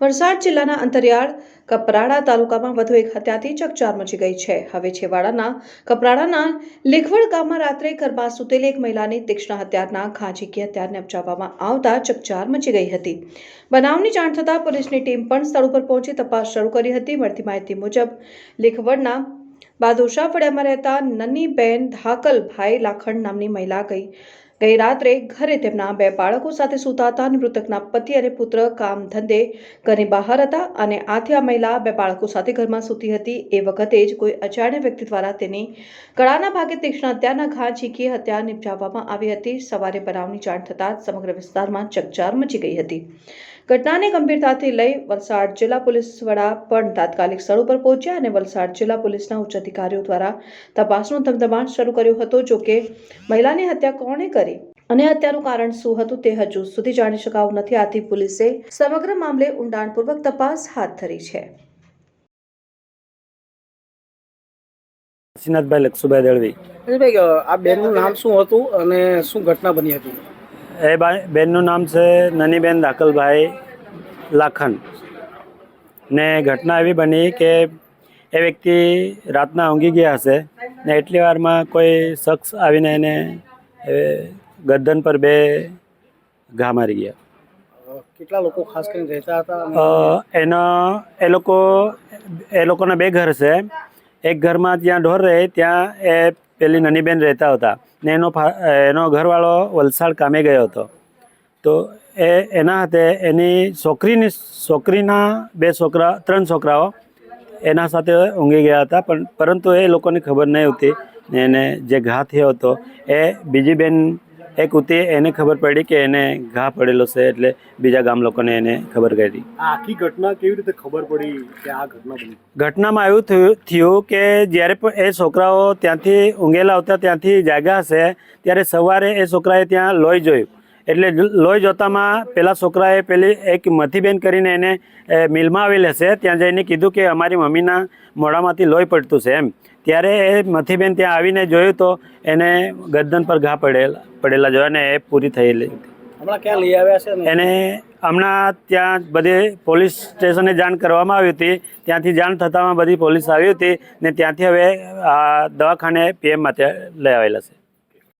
વલસાડ જિલ્લાના અંતરિયાળ કપરાડા તાલુકામાં વધુ એક હત્યાથી ચકચાર મચી ગઈ છે. હવે છેવાડાના કપરાડાના લીખવડ ગામમાં રાત્રે ઘરમાં સૂતેલી એક મહિલાની તીક્ષ્ણ હત્યાના ઘા હત્યારને અપજાવવામાં આવતા ચકચાર મચી ગઈ હતી. બનાવની જાણ થતાં પોલીસની ટીમ પણ સ્થળ ઉપર પહોંચી તપાસ શરૂ કરી હતી. મળતી માહિતી મુજબ, લીખવડના બાદોશા ફળિયામાં રહેતા નન્નીબેન ધાકલભાઈ લાખણ નામની મહિલા ગઈ ગઈ રાત્રે ઘરે તેમના બે બાળકો સાથે સૂતા હતા. મૃતકના પતિ અને પુત્ર કામ ધંધે ઘરની બહાર હતા અને આથી આ મહિલા બે બાળકો સાથે ઘરમાં સૂતી હતી. એ વખતે જ કોઈ અજાણ્યા વ્યક્તિ દ્વારા તેની કળાના ભાગે તીક્ષ્ણ હત્યાના ઘા ઝીકી હત્યા નિપજાવવામાં આવી હતી. સવારે બનાવની જાણ થતાં સમગ્ર વિસ્તારમાં ચકચાર મચી ગઈ હતી. ઘટનાને ગંભીરતાથી લઈ વલસાડ જિલ્લા પોલીસ વડા પણ તાત્કાલિક સ્થળ ઉપર પહોંચ્યા અને વલસાડ જિલ્લા પોલીસના ઉચ્ચ અધિકારીઓ દ્વારા તપાસનો ધમધમાટ શરૂ કર્યો હતો. જોકે મહિલાની હત્યા કોણે કરી? અને હત્યાનું કારણ શું હતું તે હજુ સુધી જાણી શકાયું નથી. આથી પોલીસે સમગ્ર મામલે ઊંડાણપૂર્વક તપાસ હાથ ધરી છે. કાશીનાથભાઈ લક્ષુભાઈ દળવી. આ બેનનું નામ શું હતું અને શું ઘટના બની હતી? એ બા- બેનનું નામ છે નનીબેન દાખલભાઈ લાખન. ને ઘટના એવી બની કે એ વ્યક્તિ રાતના ઊંઘી ગયા હશે ને એટલી વારમાં કોઈ શખ્સ આવીને એને ગરદન પર બે ઘા મારી ગયા. કેટલા લોકો ખાસ કરીને રહેતા હતા એના એ લોકો એ લોકોના બે ઘર છે. એક ઘરમાં જ્યાં ઢોર રહે ત્યાં એ પેલી નનીબેન રહેતા હતા. ને એનો એનો ઘરવાળો વલસાડ કામે ગયો હતો. તો એ એના હાથે એની છોકરીની છોકરીના બે છોકરા ત્રણ છોકરાઓ એના સાથે ઊંઘી ગયા હતા. પણ પરંતુ એ લોકોને ખબર નહીં હતી ને એને જે ઘા થયો હતો એ બીજી બેન એક હતી એને ખબર પડી કે એને ઘા પડેલો છે એટલે બીજા ગામ લોકોને એને ખબર કરી. આખી ઘટના કેવી રીતે ખબર પડી કે આ ઘટના બની? ઘટનામાં એવું થયું થયું કે જ્યારે પણ એ છોકરાઓ ત્યાંથી ઊંઘેલા આવતા ત્યાંથી જાગ્યા હશે ત્યારે સવારે એ છોકરાએ ત્યાં લોહી જોયું. એટલે લોહી જોતામાં પેલા છોકરાએ પેલી એક મથીબેન કરીને એને મિલમાં આવેલ હશે ત્યાં જઈને કીધું કે અમારી મમ્મીના મોઢામાંથી લોહી પડતું છે એમ. ત્યારે એ મથીબેન ત્યાં આવીને જોયું તો એને ગરદન પર ઘા પડેલા પડેલા જોયા ને એ પૂરી થયેલી. હમણાં ક્યાં લઈ આવ્યા છે એને હમણાં ત્યાં બધે પોલીસ સ્ટેશને જાણ કરવામાં આવી હતી. ત્યાંથી જાણ થતાંમાં બધી પોલીસ આવી હતી ને ત્યાંથી હવે આ દવાખાને પીએમ માટે લઈ આવેલા છે.